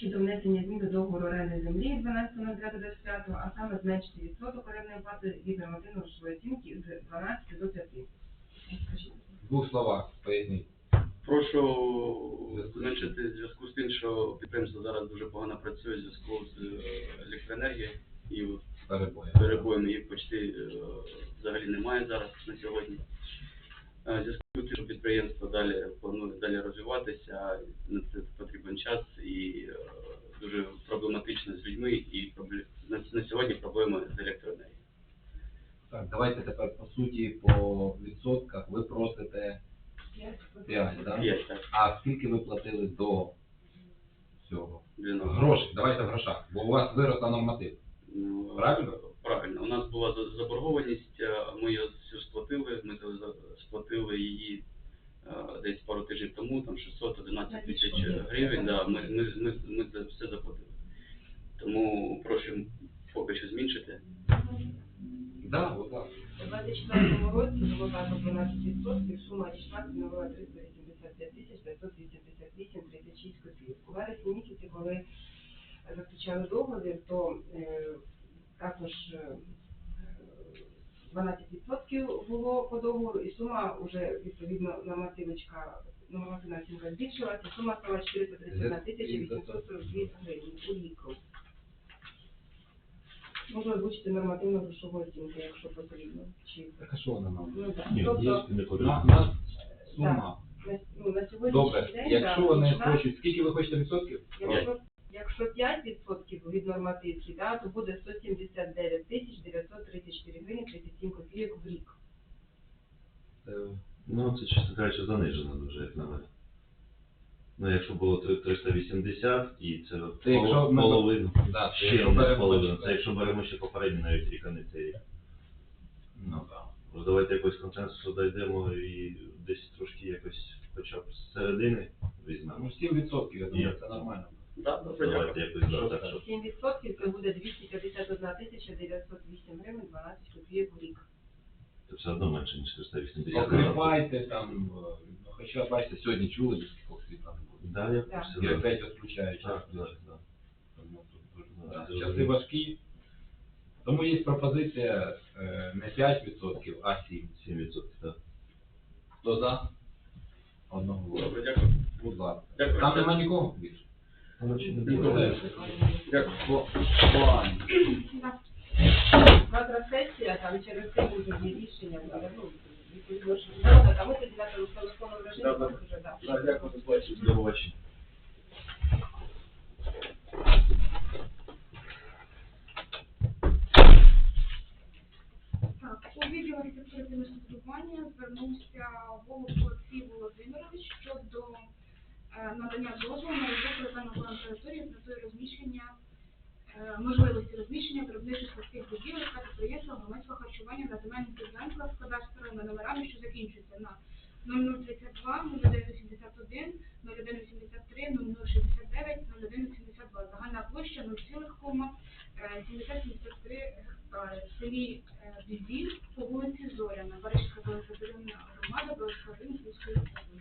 щодо внесення змін до договору оренди землі 12.09.25, а саме зменшити відсоток орендної плати від нормативної грошової оцінки з 12 до 5. Скажіть. В двох словах поясніть. Прошу зменшити в зв'язку з тим, що підприємство зараз дуже погано працює в зв'язку з е, електроенергією і перебоєм її почти е, взагалі немає зараз на сьогодні. Е, зв'язку з тим, що підприємство далі планує далі розвиватися, на це потрібен час і е, дуже проблематично з людьми, і на, сьогодні проблеми з електроенергією. Так, давайте тепер по суті по відсотках. Ви просите 5, так? П'ять, так, А скільки ви платили до цього? Гроші, давайте в грошах, бо у вас виросла норматив. Ну, Правильно? Правильно. У нас була за- заборгованість, е, ми її всю сплатили, ми за- за- сплатили її е, десь пару тижнів тому, там 611 тисяч гривень, да, ми, ми, ми, ми це все заплатили. Тому прошу поки що зменшити. Да, будь ласка. У 24 році було дано 12%, сума дійшла становила 385 тисяч 588 36 копійок. У вересні місяці, коли заключали договір, то е, також е, 12% було по договору, і сума вже відповідно нормативочка, нормативна оцінка збільшилася, сума стала 431 тисяча 842 гривень у рік. Можна озвучити нормативну грошову оцінку, якщо потрібно. Чи Так а що вона нам? Ну, так. Ні, тобто, є не На, потрібно. на сума. на, ну, на сьогоднішній Добре, день, якщо да, вони да, хочуть, скільки ви хочете відсотків? якщо, якщо 5% від нормативки, да, то буде 179 тисяч 934 гривні 37 копійок в рік. Ну, це, чесно кажучи, занижено дуже, як на мене. Ну, якщо було 380, і це, Це якщо пол- ми- половину, Да, це ще якщо не беремо- половину. Це якщо беремо ще попередній навіть рік, а не цей рік. Ну так. Тож давайте якось консенсусу дійдемо і десь трошки якось хоча б з середини візьмемо. Ну 7%, я думаю, це нормально. Да, добре, Давайте якось Що да, так, це? щоб 7% це буде 251 тисяча 908 гривень 12 копійок в рік. Це все одно менше, ніж 380. Покріпайте там, ну, хоча бачите, сьогодні чули, до скількох світла не буде. Да, я Так. І опять відключають. Так, так, так. Тому тут дуже- Да, Часи важкі. Тому є пропозиція е, не 5%, а 7%. 7%, так. Хто за? Одного голосу. Добре, дякую. Будь ласка. Дякую. Там нема нікого більше? Дякую. По- по- Завтра сесія, там через це буде є рішення, ну, відповідно, що згода, там ми тоді на телефонному режимі вже, да. Да, дякую. До побачення. У відділ звернувся Волок Олексій Володимирович щодо е, надання дозволу на детального плану території з метою розміщення е, можливості розміщення виробничих сільських будівель та підприємства громадського харчування на земельних ділянках з кадастровими номерами, що закінчуються на 0032, 0181, 0183, 0069, 0182. Загальна площа 0,7073 гектари в селі е, Бізів по вулиці Зоряна, Баришська територіальна громада, Белоська Львівської області.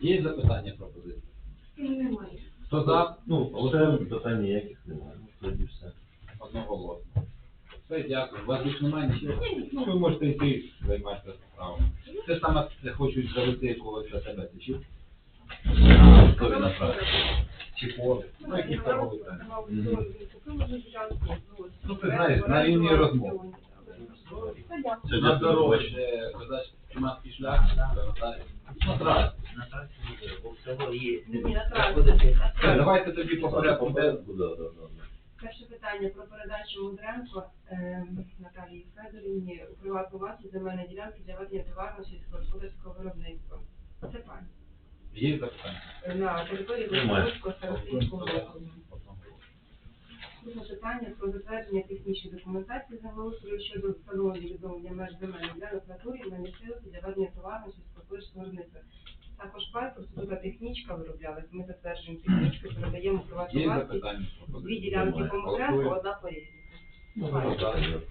Є запитання пропозиції? Немає. Хто за? Ну, все, питань ніяких немає. Тоді все. Одноголосно. Все, дякую. У вас більше немає нічого? Ну, ви можете йти займатися справами. Це саме це хочуть завести когось за тебе, ти чув? Хто він? Чи поле? Ну, якісь торгові центри. Ну, ти знаєш, на рівні розмов. Все, На побачення. де, Чумацький шлях, на трасі. Давайте тоді по порядку. Перше питання про передачу Мудренко ем, Наталії Федорівні у приватну власність земельної ділянки для ведення товарного сільськогосподарського виробництва. Це пані. Є запитання? Е, На території. Володимирського старостинського округу. Друге питання про затвердження технічної документації землеустрою щодо встановлення відновлення меж земельних ділянок натурі на місцевості для ведення товарного сільськогосподарського виробництва. Також паспорт, тут технічка вироблялась. Ми затверджуємо технічку, передаємо приватну Є власність. запитання? Дві ділянки Немає. по Мудренко, одна по Різнику. Бачите. так, так.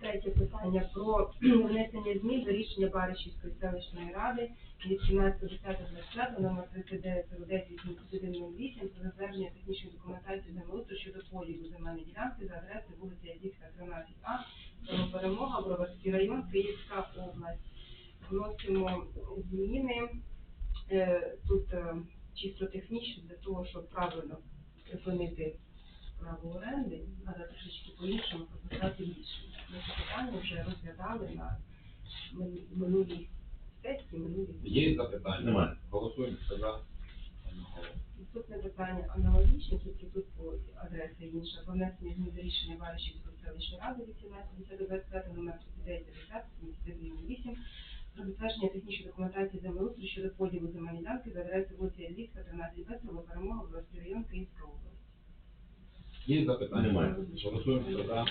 Третє питання про внесення змін до рішення Баришівської селищної ради від 17.10.25 номер 39 про затвердження технічної документації землеустрою щодо поділу земельної ділянки за адресою вулиця Ядівська, 13А, село Перемога, Броварський район, Київська область. Вносимо зміни е, тут е, чисто технічно для того, щоб правильно припинити право оренди, треба трошечки по-іншому прописати рішення. Ми це питання вже розглядали на минулій сесії, минулій Є запитання? Немає. Голосуємо. За? Наступне питання аналогічне, тільки тут по адреса інша. Про внесення змін до рішення Баришівської селищної ради від 17.10.25 номер 39 про затвердження технічної документації землеустрою щодо поділу земельної ділянки за адресою вулиця Ільївська, 13 Б, село Перемога, Волоський район, Київська область. Є запитання? Немає. Голосуємо. Хто за?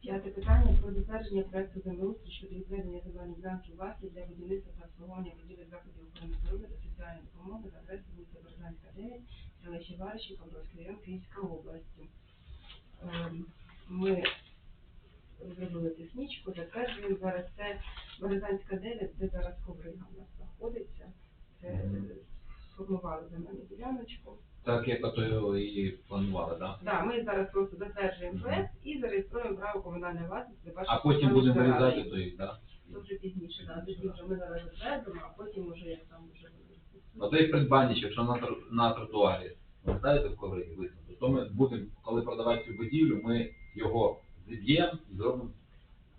П'яте питання про затвердження проекту землеустрою щодо відведення земельної ділянки у для будівництва та обслуговування будівель заходів охорони здоров'я та соціальної допомоги за адресою вулиця Березанська, 9, селище Баришів, Павловський район, Київська область. Ем, Ми зробили технічку, затверджуємо зараз це Березанська 9, де зараз коврига у нас знаходиться. Це сформували земельну діляночку. Так, як то і планували, так? Да, ми зараз просто затверджуємо проект і зареєструємо право комунальної власності. А потім будемо вирізати той, так? Це вже пізніше, да, тоді вже ми зараз затвердимо, а потім уже як там вже буде. Оцей придбанність, якщо на, на тротуарі ви ставите в ковригі висновку, то ми будемо, коли продавати цю будівлю, ми його зіб'ємо і зробимо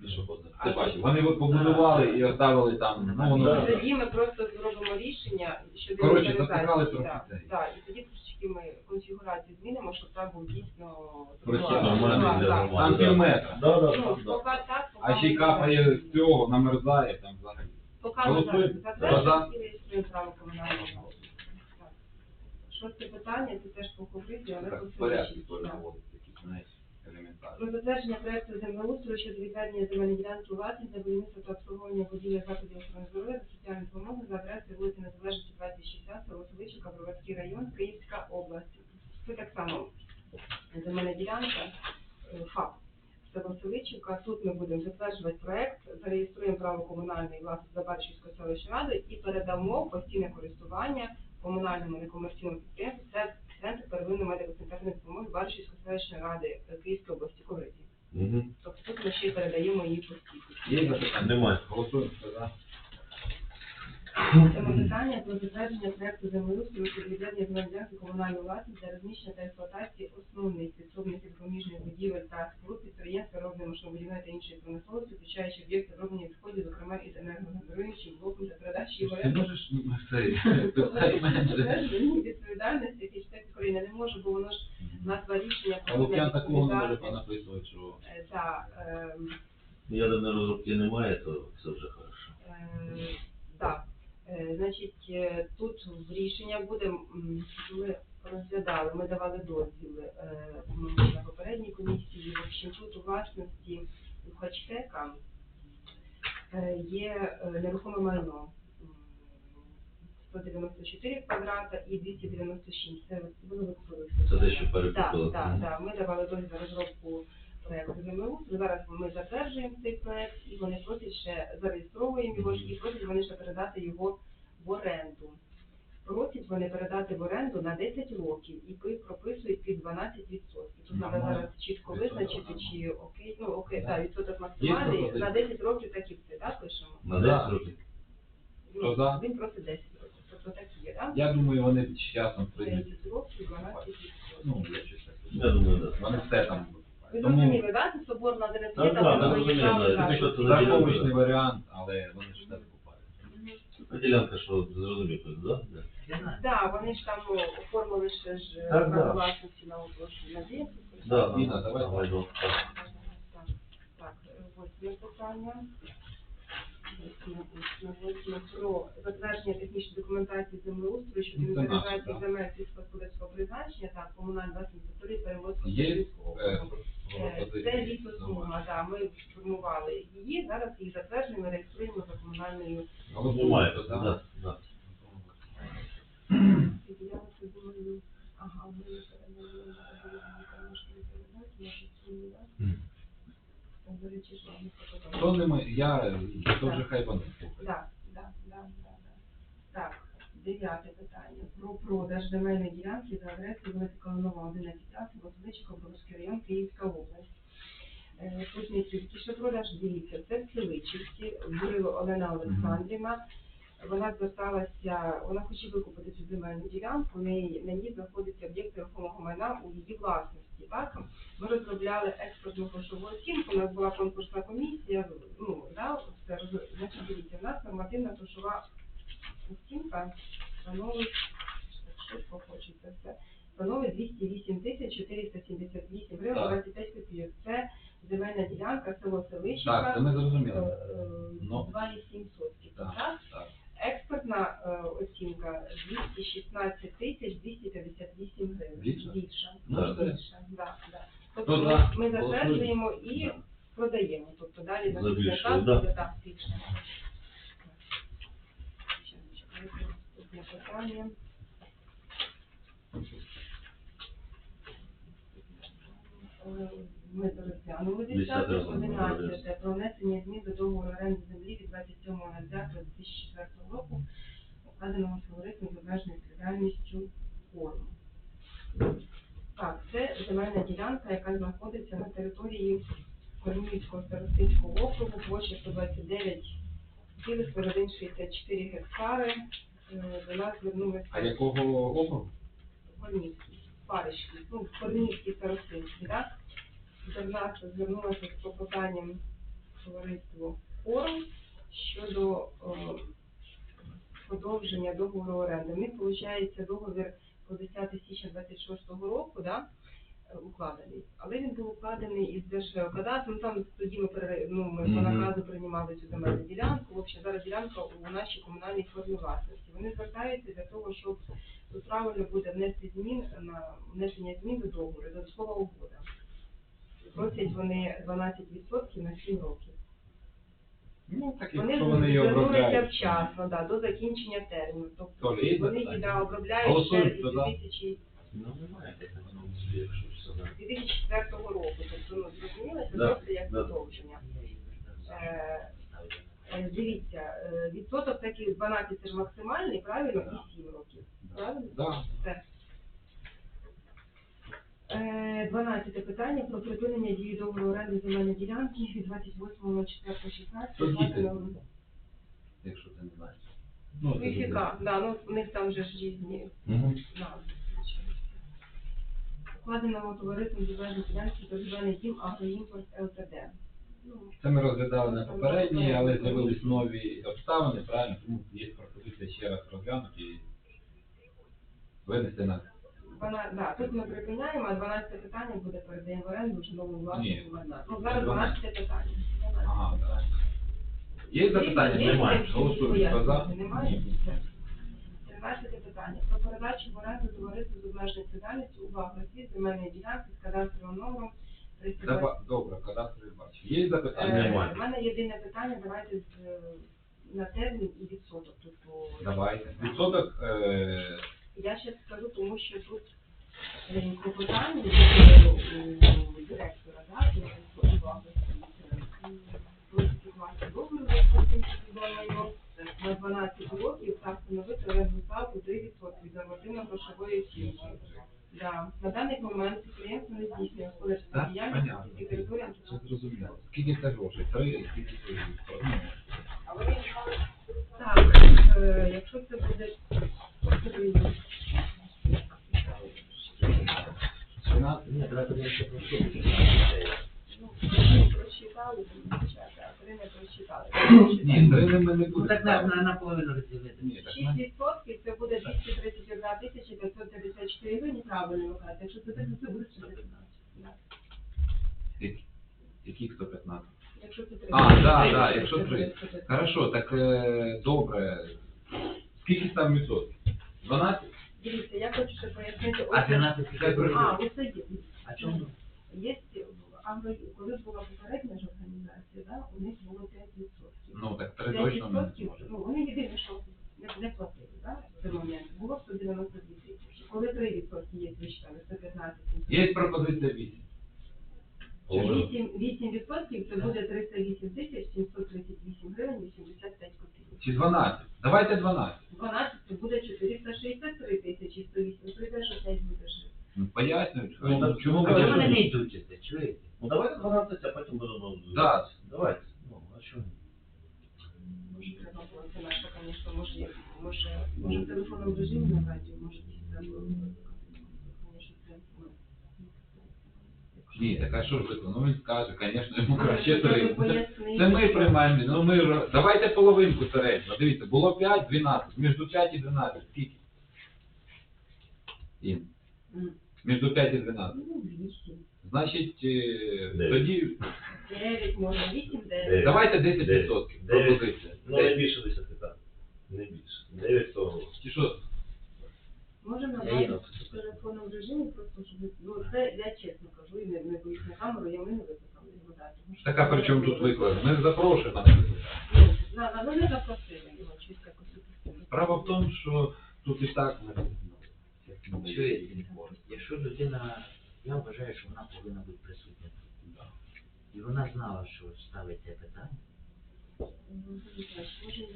пішохідним. Ти А бачив, вони от побудували і оставили там, ну воно... Тоді ми просто зробимо рішення щодо Коротше, запихали трохи Да, цей. да, і тоді трошки ми конфігурацію змінимо, щоб там був дійсно Прохід нормальний для да. Там пів метра. Да, да, Ну, да, поки так, поки А ще й капає з цього, намерзає там взагалі. Поки ми Голосуємо. зараз За. і реєструємо право власності. Так. Шосте питання, це теж по ковриді, але Так, по в порядку наводить, якісь, знаєш. Про затвердження проекту землеустрою щодо відведення земельної ділянки власність для будівництва та обслуговування будівель закладів охорони здоров'я та соціальної допомоги за адресою вулиці Незалежності 2060, село Селичівка, Броварський район, Київська область. Це так само земельна ділянка, е, ФАП. Село. Тут ми будемо затверджувати проект, зареєструємо право комунальної власності Забарчівської селищної ради і передамо постійне користування комунальному некомерційному підприємству це Центр первинної медико-санітарної допомоги Баршівської селищної ради Київської області Ковриді. Мгм. Тобто тут ми ще й передаємо її постійно. Є запитання? Немає. Голосуємо. Це питання про затвердження проекту землеустрою щодо відведення ділянки комунальної власності для розміщення та експлуатації основних підсобних і будівель та споруд підприємств робної машинобудівної та іншої промисловості, включаючи об'єкти оброблення відходів, зокрема із енергогенеруючим блоком та передачі в Ти можеш цей менше? Безпосередньо відповідальності, який штат України не може, бо воно ж назва рішення А Лук'ян такого не може понаписувати, що Так, ем, Ядерної розробки немає, то все вже хорошо. Е, Так, Е, значить, е, тут в рішення буде, ми розглядали, ми давали дозвіл е, на попередній комісії, в общем, тут у власності у Хачтека е, є е, нерухоме майно. 194 квадрата і 296. Це було викупили. Це те, що перекупили. так, так. Ми давали дозвіл на розробку проекту землеустрою. Зараз ми затверджуємо цей проект, і вони просять ще зареєстровуємо його і просять вони ще передати його в оренду. Просять вони передати в оренду на 10 років і пи- прописують під 12%. Тут треба зараз чітко визначити, чи окей, ну окей, так, відсоток максимальний, на 10 років так і все, так, пишемо? На Да. 10 років. Хто за? Ну, Він просить 10 років, тобто так і є, так? я думаю, вони з часом прийдуть. 10 років, 12%. Ну, я так. Я думаю, так. Вони все там. Ви зрозуміли? Це соборна Так, там так, виїжджали, так. Це за Страховочний ділянка? варіант, але вони ж викупають. Та Ділянка, що зрозумів, так? Да? Да, вони ж там ну, оформили ще ж е, Так, да. власності на оплощу на 10. Да, Інна, да, давай. давай, давай. Так, так, е, восьме питання. Восьме, про затвердження технічної документації землеустрою щодо Ну, це наше, інвентаризації так. земель сільськогосподарського призначення та комунальної власної території перевозки Є е. Е? Е, це лісосмуга, да, ми формували її, зараз її затверджуємо, реєструємо за комунальною. Але буває, так, так, так. Я це думаю, ага, ми не Хто не ми? Я, то вже хай вони слухають. Так, так, так, так. Так, дев'яте про продаж земельної ділянки за адресою вулиця Калинова, 11А, Село Оболоський район, Київська область. Е, Тут що продаж, дивіться, це в Селичівці, Бурило Олена Олександрівна. Вона зверталася, вона хоче викупити цю земельну ділянку, на ній знаходиться об'єкт нерухомого майна у її власності. Так? Ми розробляли експортну грошову оцінку, у нас була конкурсна комісія, ну, да, все, значить, дивіться, у нас нормативна грошова оцінка становить, швидко хочеться все, становить 208 тисяч 478 гривень 25 копійок. Це земельна ділянка, село Так, це ми зрозуміли. е, Ну. 2,7 сотків. Так, Так? так. Експортна е, оцінка 216 тисяч 258 гривень. Більше? Більше. Ну, Більше, да, да. Тобто ми, ми затверджуємо і Да. продаємо. Тобто далі наступний більше, да. так, більше. Ще, Ми розглянули Десяте 10 розглянули, 11 про внесення змін до договору оренди землі від 27.09.2004 року, укладеного товариством з обмеженою відповідальністю форму. Так, це земельна ділянка, яка знаходиться на території Корнівського старостинського округу, площа 129,164 гектари. Е, До нас звернулися А якого округу? Корнівський, Парижський, ну, Корнівський старостинський, так? До нас звернулося з попитанням товариство форум щодо о, подовження договору оренди. У них виходить договір по 10 січня 26 року, да? Е, укладений. Але він був укладений із Держгеокадастром, ну, там тоді ми, пере- ну, ми по наказу приймали цю земельну ділянку. В общем, зараз ділянка у нашій комунальній формі власності. Вони звертаються для того, щоб тут правильно буде внести змін на внесення змін до договору, до слова угода. Просять вони 12% на 7 років. Ну, так Вони вони вчасно, да, до закінчення терміну. Тобто Толя, вони її да, обробляють ще Голосуємо, з 2000 Ну, немає такого, якщо. 2004 року. Тобто, ну, зрозуміло, це Да, просто як да. продовження. Е, е, Дивіться, е, відсоток такий 12 це ж максимальний, правильно, і 7 років. Правильно? Да. Все. Е, 12 питання про припинення дії договору оренди земельної ділянки від 28.04.16. Тут діти. Якщо ти не знаєш. Ну, це да, ну у них там же ж різні Угу. назви. Укладеного товариством земельної ділянки торгівельний дім Агроімпорт ЛТД. Ну, Це ми розглядали на попередній, але з'явились нові обставини, правильно? Тому є пропозиція ще раз розглянути і винести на Вона, да, тут ми припиняємо, а 12 питання буде передаємо в оренду вже новому власнику майна. Ну, зараз 12 питання. Ага, так. Є запитання? Немає. Голосуємо. Хто за? Немає? Ні. 13 питання. Про передачу в оренду товариству з обмеженою відповідальністю у Багросі земельної ділянки з кадастровим номером 320. Daба- Добре, кадастрові бачу. Є Е, запитання? Немає. У мене єдине питання, давайте з, е, на термін і відсоток. Тобто, Давайте. Відсоток, е, я ще скажу, тому що тут е, клопотання є у директора, да, і у. Просить укласти договір на 12 років та встановити ставку 3% від нормативно-грошової оцінки. Да. На даний момент підприємство не здійснює господарську Так, діяльність понятно. тільки Це зрозуміло. Скільки це грошей? Три, і скільки це грошей? Так, е, якщо це буде Ні, давайте я ще прошу. ну, три просчитали, дівчата, а три не просчитали. Ні, три ми не будемо. так на, на, наполовину розділити. Ні, так 6 відсотків це буде 231 тисяча 554 гривні, правильно ви кажете. Якщо це то це буде 115. Да. Які- Яких 115? Якщо це три. А, да, да, якщо три. Хорошо, так е, добре. Скільки там відсотків? 12? Дивіться, я хочу ще пояснити. А Ось- 13 Хай. А, це. А чому? Є, агро, коли була попередня ж організація, да, у них було 5%. Ну, так три точно не відсотків, ну, вони єдине, що не, не платили, да, в той момент, було 192 тисячі. Коли 3% є, ви читали, 115 Є пропозиція 8. 8, 8 відсотків це буде 308 тисяч 738 гривень 85 копійок. Чи 12? Давайте 12. 12 це буде 463 тисячі 108. Прийде, що 5 буде жити. Ну, Пояснюють. Чому ви- чому вони не йдуть, чуєте? Ну давайте 12, а потім будемо... Да. Давайте. Ну, а що? Може, треба було, це наше, звісно, може, може, може в телефонному на радіо, може, це. Ні, так а що ж ви? Ну він скаже, звісно, йому краще три. Це ми приймаємо. Ну ми ро- давайте половинку середньо. Дивіться, було 5, 12. Між 5 і 12. Скільки? Ін. Між 5 і 12. Ну, 8. Значить, е, Дев'ять. тоді 9, може, 8, 9. Давайте 10% пропозиція. Ну не більше 10, так. Не більше. 9 то... Чи що? Можемо Я набрати їду. в телефонному режимі, просто щоб, ну, це я чесно кажу, і не, не боюсь на камеру, я ми не викликали його дати. тому що- Так а при чому тут виклик? Ми запрошуємо. Ну, на, на, вони запросили його, чисто якось. Справа в тому, що тут і так ми Чуєте? Якщо людина, я вважаю, що вона повинна бути присутня. І вона знала, що ставить це питання. Ну,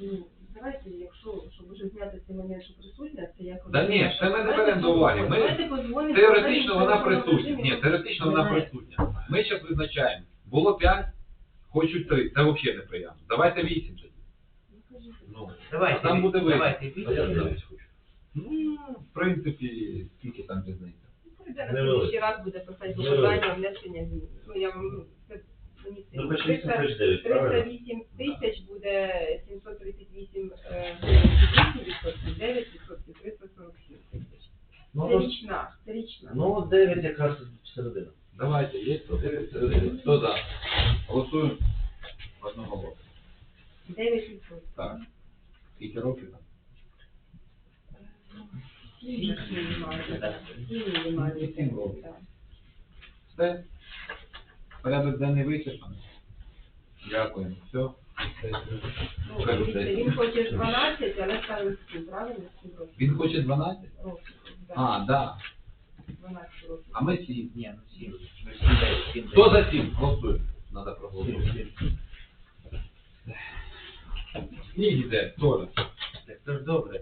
ну, давайте, якщо, щоб уже зняти цей момент, що присутня, це як... Да ні, це ми не беремо до уваги. Ми-. Теоретично вона присутня. Ні, теоретично вона присутня. Ми зараз визначаємо. Було 5, хочуть 3. Це взагалі неприємно. Давайте 8 тоді. Ну, Давайте, там буде вихід. давайте, А я вийдемо. 9 хочу. Ну, в принципі, скільки там різниця. Прийде на Невелике. слідчий раз буде писати Невелике. внесення змін. Ну, я вам, ну, це мені. Ну, хоч 8, хоч 9, правильно? 308 тисяч буде 738 е, 8%, 9%, 347 тисяч. Ну, Це ну, річна, це річна. ну 9 якраз середина. Давайте, є хто? Хто за? Голосуємо. Одного голосу. 9%. Так. Скільки років там? Сім років. Все. Порядок денний вичерпаний. Дякуємо. Все. Він хоче ж 12, але ставить 7, правильно? 7 років. Він хоче 12? Років, так. А, да. 12 років. А ми 7. Ні, ну сім. Ну, сім, дай, сім, Хто за 7? Голосуємо. Надо проголосувати. Сніг іде, теж. Так то ж добре.